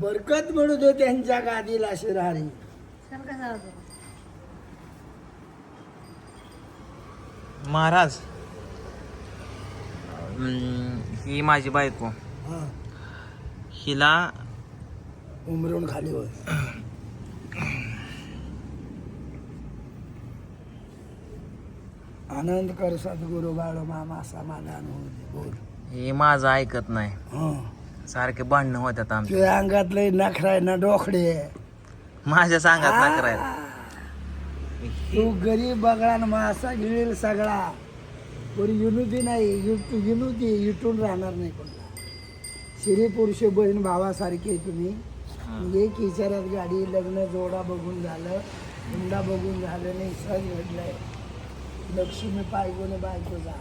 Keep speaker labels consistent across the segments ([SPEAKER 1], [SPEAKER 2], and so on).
[SPEAKER 1] बरकत म्हणत हो त्यांच्या गादीला शिरारी
[SPEAKER 2] होतो?
[SPEAKER 3] महाराज ही माझी बायको.
[SPEAKER 1] हा.
[SPEAKER 3] हिला
[SPEAKER 1] उमरून खाली होय. आनंद कर सद्गुरु बाळ मामा समाधान होऊ दे बोल.
[SPEAKER 3] हे माझं ऐकत नाही.
[SPEAKER 1] हं.
[SPEAKER 3] सारखे भांडणं होत्यात आमचे
[SPEAKER 1] तुझ्या अंगात लय नखराय ना डोखडे
[SPEAKER 3] माझ्या सांगत ना करायला
[SPEAKER 1] तू गरीब बगळा न मासा गिळेल सगळा. कोणी युनुती नाही युटू युटून राहणार नाही कोणता. श्री पुरुष बहीण भावासारखे तुम्ही. एक विचारात गाडी लग्न जोडा बघून झालं. हुंडा बघून झालं नाही सहज घडलंय. लक्ष्मी पायगोने बायकोचा.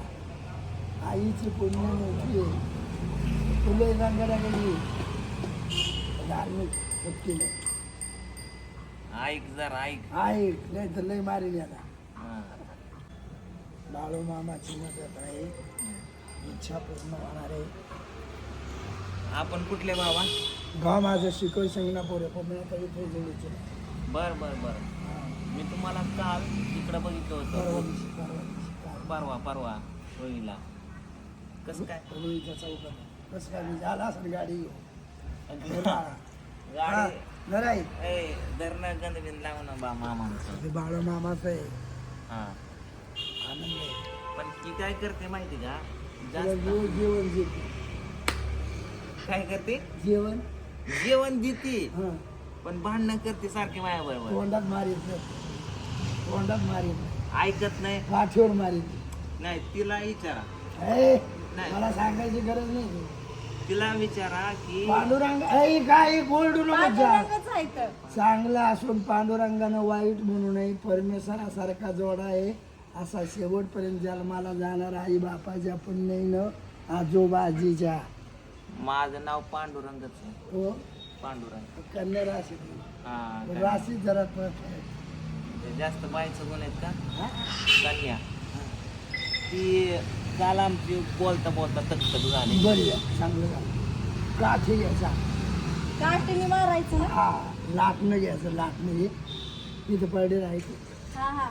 [SPEAKER 1] आईची पुण्य मोठी आहे. तुला सांगायला गेली धार्मिक व्यक्ती नाही
[SPEAKER 3] ऐक जरा ऐक.
[SPEAKER 1] आहे नाही तर लय मारेल याला.
[SPEAKER 3] हा.
[SPEAKER 1] बाळू मामाची मदत आहे. इच्छा पूर्ण होणार आहे.
[SPEAKER 3] आपण कुठले बाबा?
[SPEAKER 1] गाव माझं शिकव संगनापूर आहे. पण इथे जोडीचे
[SPEAKER 3] बर बर बर. मी तुम्हाला काल इकडं बघितलं
[SPEAKER 1] परवा
[SPEAKER 3] होतं
[SPEAKER 1] परवा.
[SPEAKER 3] परवा. परवा कसं काय?
[SPEAKER 1] चौकात म्हणजे आला असेल गाडी. हा.
[SPEAKER 3] गाडी
[SPEAKER 1] आहे
[SPEAKER 3] ए धरणं गंधबिंद लावू ना बा मामांचं.
[SPEAKER 1] बाळू मामाचं आहे.
[SPEAKER 3] हा.
[SPEAKER 1] आनंद आहे.
[SPEAKER 3] पण ती काय करते माहिती का?
[SPEAKER 1] तुला
[SPEAKER 3] जास्त
[SPEAKER 1] जेव- जेवण देते.
[SPEAKER 3] काय करते?
[SPEAKER 1] जेवण?
[SPEAKER 3] जेवण देते.
[SPEAKER 1] हा.
[SPEAKER 3] पण भांडणं करते सारखे माझ्या बरोबर
[SPEAKER 1] तोंडात मारीत नाही. तोंडात मारीत नाही.
[SPEAKER 3] ऐकत नाही.
[SPEAKER 1] काठीवर मारीत
[SPEAKER 3] नाही तिला विचारा.
[SPEAKER 1] ए,
[SPEAKER 3] नाही.
[SPEAKER 1] मला सांगायची गरज नाही.
[SPEAKER 3] तिला विचारा की
[SPEAKER 1] पांडुरंग ऐ काय गोल्डू नको जा.
[SPEAKER 2] पांडुरंगच आहे तर.
[SPEAKER 1] चांगला असून पांडुरंगानं वाईट म्हणू नये. परमेश्वरासारखा जोडा आहे. असा शेवटपर्यंत जन्माला जाणार आई बापाच्या पुण्याईनं आजोबा आजीच्या
[SPEAKER 3] माझं नाव पांडुरंगच आहे.
[SPEAKER 1] हो?
[SPEAKER 3] पांडुरंग.
[SPEAKER 1] कन्या राशी.
[SPEAKER 3] हा
[SPEAKER 1] राशी जरा
[SPEAKER 3] ते जास्त बायचं गुण आहेत का? कन्या. ती काल आमची बोलता बोलता तकतक झाली.
[SPEAKER 1] बरी चांगलं झालं. काठी घ्यायचा.
[SPEAKER 2] काठीने मारायचं
[SPEAKER 1] हा लाटणं घ्यायचं लाटणं घे तिथं पडे राहायचं
[SPEAKER 2] हा हा.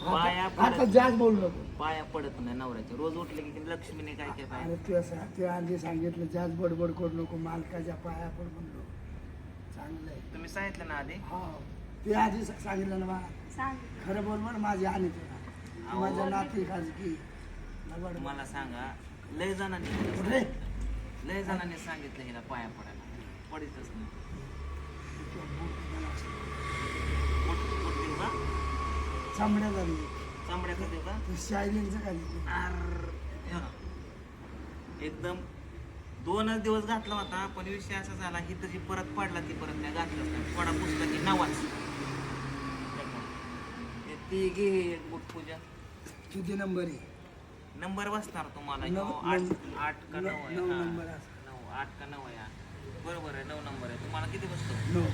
[SPEAKER 1] हा.
[SPEAKER 3] पाया
[SPEAKER 1] आता- जास्त बोलू नको.
[SPEAKER 3] पाया पडत नाही नवऱ्याच्या रोज उठले की ती लक्ष्मीने काय काय पाय
[SPEAKER 1] तू असं ते आधी सांगितलं जास्त बडबड करू नको मालकाच्या पाया पड म्हणलो. चांगलं आहे.
[SPEAKER 3] तुम्ही सांगितलं ना आधी?
[SPEAKER 1] हो. ते आधी सांगितलं ना मला
[SPEAKER 2] सांग
[SPEAKER 1] खरं बरोबर माझी आणि तुला. माझ्या नाती खाजगी.
[SPEAKER 3] तुम्हाला सांगा लय जणांनी लय जणांनी सांगितलं हिला पाया पडायला. पडितच नाही.
[SPEAKER 1] चांबड्या झाली
[SPEAKER 3] का?
[SPEAKER 1] खाली.
[SPEAKER 3] आर. हे. एकदम दोनच दिवस घातला होता पण विषय असा झाला की त्याची परत पडला ती परत नाही घातलंच नाही. थोडा पुसला की नवाच ते ती घे एक बुट पूजा.
[SPEAKER 1] किती नंबर आहे.
[SPEAKER 3] नंबर बसणार तुम्हाला
[SPEAKER 1] नऊ-
[SPEAKER 3] ह्यो आठ
[SPEAKER 1] नऊ-
[SPEAKER 3] आठ का नऊ आहे?
[SPEAKER 1] नऊ
[SPEAKER 3] हा.
[SPEAKER 1] नंबर.
[SPEAKER 3] नऊ आठ का नऊ आहे? हा. बरोबर आहे नऊ नंबर आहे. तुम्हाला किती बसतो?
[SPEAKER 1] नो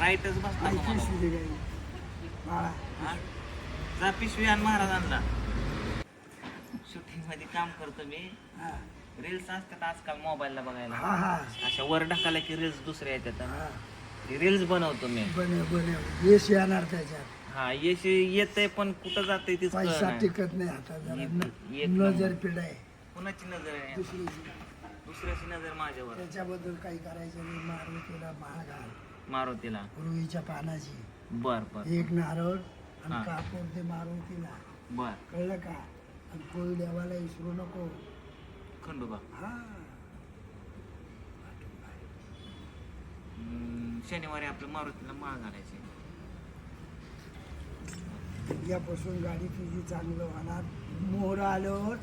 [SPEAKER 3] राईटच तुम्हाला.
[SPEAKER 1] गाई बाळा.
[SPEAKER 3] हा? जा पिशवी आणि महाराजांना. शूटिंगमध्ये काम करतो मी.
[SPEAKER 1] हा.
[SPEAKER 3] रील्स असतात आजकाल मोबाईलला बघायला.
[SPEAKER 1] हा हा.
[SPEAKER 3] अशा वर ढकाला की रील्स दुसऱ्या येतात.
[SPEAKER 1] हा.
[SPEAKER 3] रील्स बनवतो मी.
[SPEAKER 1] बने बने. यश येणार त्याच्यात.
[SPEAKER 3] हा यश येतंय पण कुठं तीच
[SPEAKER 1] पैसा
[SPEAKER 3] नाही.
[SPEAKER 1] टिकत नाही आता जरा. न- नजर पिढ आहे.
[SPEAKER 3] कुणाची नजर आहे?
[SPEAKER 1] दुसरीची.
[SPEAKER 3] दुसऱ्याची नजर माझ्यावर.
[SPEAKER 1] त्याच्याबद्दल काही करायचं नाही. मारुतीला महागाल
[SPEAKER 3] मारुतीला.
[SPEAKER 1] रुईच्या पानाची.
[SPEAKER 3] बर बर.
[SPEAKER 1] एक नारळ
[SPEAKER 3] हा.
[SPEAKER 1] आणि कापूर ते मारुतीला.
[SPEAKER 3] बर.
[SPEAKER 1] कळलं का? आणि कोळी देवाला विसरू नको.
[SPEAKER 3] खंडोबा
[SPEAKER 1] हा.
[SPEAKER 3] हम्म, शनिवारी आपलं मारुतीला माळ घालायची
[SPEAKER 1] यापासून गाडी तुझी चांगलं होणार. मोहर आल्यावर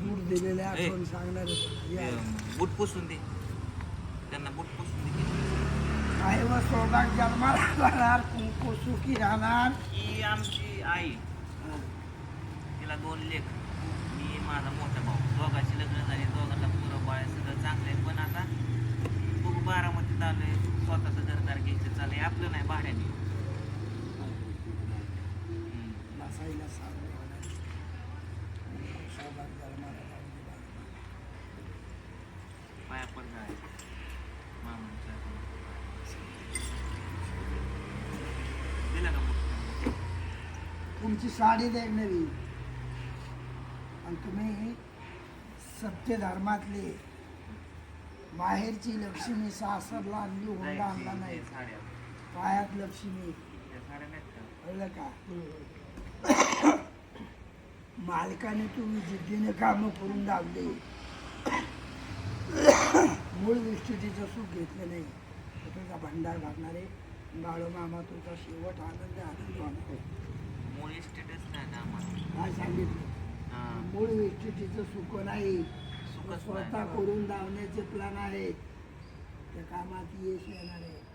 [SPEAKER 1] दूर दिलेले आठवण सांगणार
[SPEAKER 3] ते, बूट पुसून दे. त्यांना बूट पुसून दे.
[SPEAKER 1] काय व सोबाग जन्माला जाणार कुंकू सुखी राहणार.
[SPEAKER 3] ही आमची आई. तिला दोन लेख. मी माझा मोठा भाऊ. दोघांची लग्न झाली. दोघांना पुरं बाळ सगळं चांगलं आहे. पण आता बघू बारामतीत आलोय. स्वतःचं घरदार घ्यायचं चाललंय. आपलं नाही भाड्याने.
[SPEAKER 1] साईला साथ पाया पडला आहे.
[SPEAKER 3] मामांचा दिला का
[SPEAKER 1] तुमची साडी द्या नवी. आणि तुम्ही सत्य धर्मातले. बाहेरची लक्ष्मी सासरला आणली होता आणला नाही. पायात लक्ष्मी. कळलं का? मालकाने तुम्ही जिद्दीने कामं करून दावले मूळ विष्ठितीचं सुख घेतलं नाही. तर तुझा भंडार भरणारे बाळू मामा तुझा शेवट आनंद आनंद होणार. आहे. काय सांगितलं?
[SPEAKER 3] हा.
[SPEAKER 1] मूळ विष्ठितीचं सुख नाही. स्वतः. करून दावण्याचे प्लॅन आहेत. त्या कामात यश येणार आहे.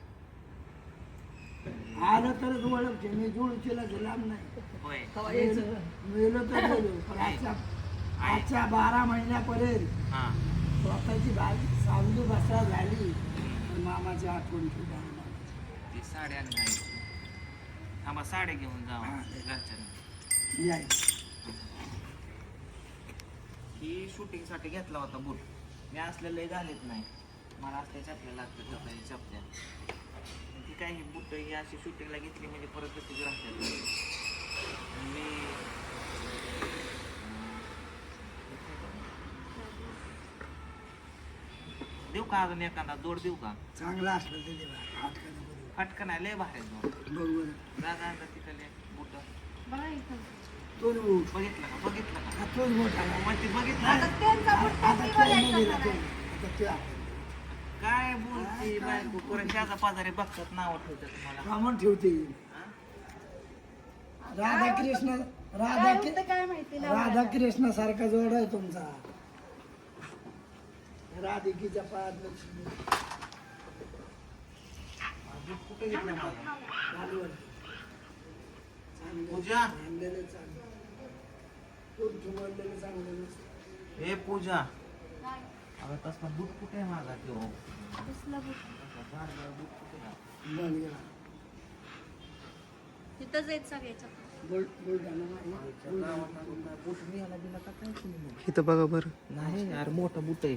[SPEAKER 1] आलं तरच ओळखते मी जुळचीला लांब नाही. मेलो तर गेलो पण आजच्या आजच्या बारा महिन्यापर्यंत
[SPEAKER 3] हा.
[SPEAKER 1] स्वतःची भाजी सावली बसा झाली. पण मामाची आठवण सुद्धा.
[SPEAKER 3] ती साड्या नाही थांबा साड्या घेऊन जावा.
[SPEAKER 1] हा.
[SPEAKER 3] घरच्या
[SPEAKER 1] याय.
[SPEAKER 3] ही शूटिंगसाठी घेतला होता बूट मी असलेले घालत नाही. मला असल्या चपल्या लागतात चपल्या चपल्या. काय ही बूट ही अशी शूटिंगला घेतली म्हणजे परत तशीच राहतात. आणि मी देऊ का अजून एखादा? जोड देऊ का?
[SPEAKER 1] चांगलं असलं तर
[SPEAKER 3] फटकन आहे लय भारी जोड.
[SPEAKER 1] बरोबर
[SPEAKER 3] जागा आता तिकडे बूट बघितलं का? बघितलं का?
[SPEAKER 1] हा.
[SPEAKER 3] मग ते बघितलं?
[SPEAKER 2] आता त्यांचा
[SPEAKER 1] तो.
[SPEAKER 3] काय बोलते बायको शेजा पाजारी बघतात नाव ठेवतात मला
[SPEAKER 1] कामं ठेवते
[SPEAKER 3] हा?
[SPEAKER 1] राधाकृष्ण
[SPEAKER 2] काय
[SPEAKER 1] राधा
[SPEAKER 2] होतं काय माहिती नाही
[SPEAKER 1] राधाकृष्ण सारखा जोड आहे तुमचा राधिकीच्या पायात लक्ष्मी
[SPEAKER 3] कुठे घेतलं मला
[SPEAKER 1] घालवण. चांगलं-
[SPEAKER 3] पूजा.
[SPEAKER 1] चांगलं. चांगलं नसतं.
[SPEAKER 3] हे पूजा अगं तसला दूध कुठे आहे माझा तो
[SPEAKER 2] कसलं बुट?
[SPEAKER 3] कुठे आहे?
[SPEAKER 1] बंद गेला.
[SPEAKER 2] तिथंच आहेत सगळ्याच्या
[SPEAKER 1] बुल- बुलढाणा नाही. बुलढाणा.
[SPEAKER 3] गावात बूट निघाला बिना का काय केलं नाही?
[SPEAKER 4] इथं बघा बरं
[SPEAKER 3] नाही यार मोठा बूट आहे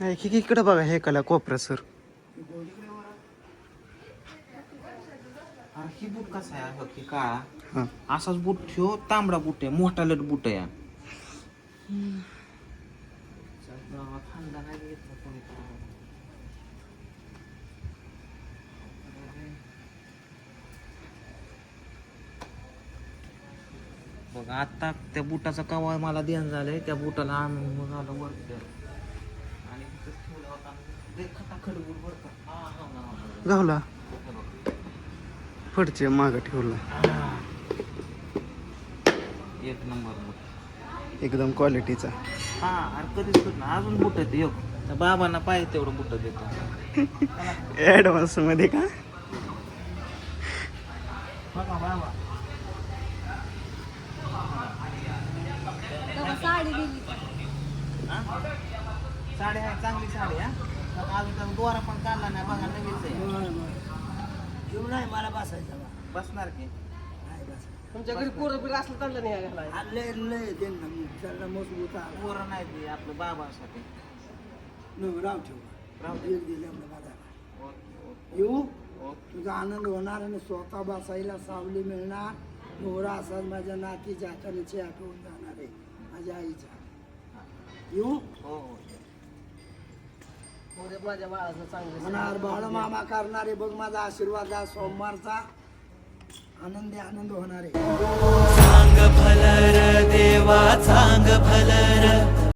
[SPEAKER 4] नाही की इकडं बघा हे कला कोपरा सर
[SPEAKER 3] अरे ही बूट कसा आहे बघ की काळा
[SPEAKER 4] हां
[SPEAKER 3] असाच बूट ठेव तांबडा बूट आहे मोठा लट बूट आहे नाही घेतला बघ आता त्या बुटाचा कवा मला ध्यान झालंय. त्या बुटाला आणून मग आलं वर. आणि.
[SPEAKER 4] गावला. पुढचे मागं ठेवला.
[SPEAKER 3] एक नंबर
[SPEAKER 4] एकदम क्वालिटीचा
[SPEAKER 3] हा अरे कधीच कधी ना. अजून बुट येते योग त्या बाबांना पाहिजे तेवढं बुट देतो.
[SPEAKER 4] ऍडव्हान्समध्ये का?
[SPEAKER 3] बघा बाबा.
[SPEAKER 2] साडी दिली.
[SPEAKER 3] हा? साडी आहे चांगली साडी हा? बघा, अजून त्याचा दोरा पण काढला नाही बघा नवीनच आहे.
[SPEAKER 1] नाही मला बसायचं. बा.
[SPEAKER 3] बसणार की?
[SPEAKER 1] नाही.
[SPEAKER 5] तुमच्या घरी पोरं बिरं असलं चाललं नाही
[SPEAKER 1] लय लय त्यांना त्यांना मजबूत आला.
[SPEAKER 3] पोरं नाही ते आपलं बाबासाठी
[SPEAKER 1] न राव ठेव.
[SPEAKER 3] राहू
[SPEAKER 1] एक दिले आपल्या बाजारात येऊ? तुझा आनंद होणार आणि स्वतः बसायला सावली मिळणार. मोहरा असाच माझ्या नातीच्या हाताने चहा आठवून जाणार आहे. माझ्या आईच्या येऊ?
[SPEAKER 3] हो हो.
[SPEAKER 5] पोरे माझ्या बाळाचं चांगलं
[SPEAKER 1] होणार बाळ मामा करणारे बघ माझा आशीर्वाद आज सोमवारचा. आनंदी आनंद होणार. आहे
[SPEAKER 6] चांग भलर देवा चांग भलर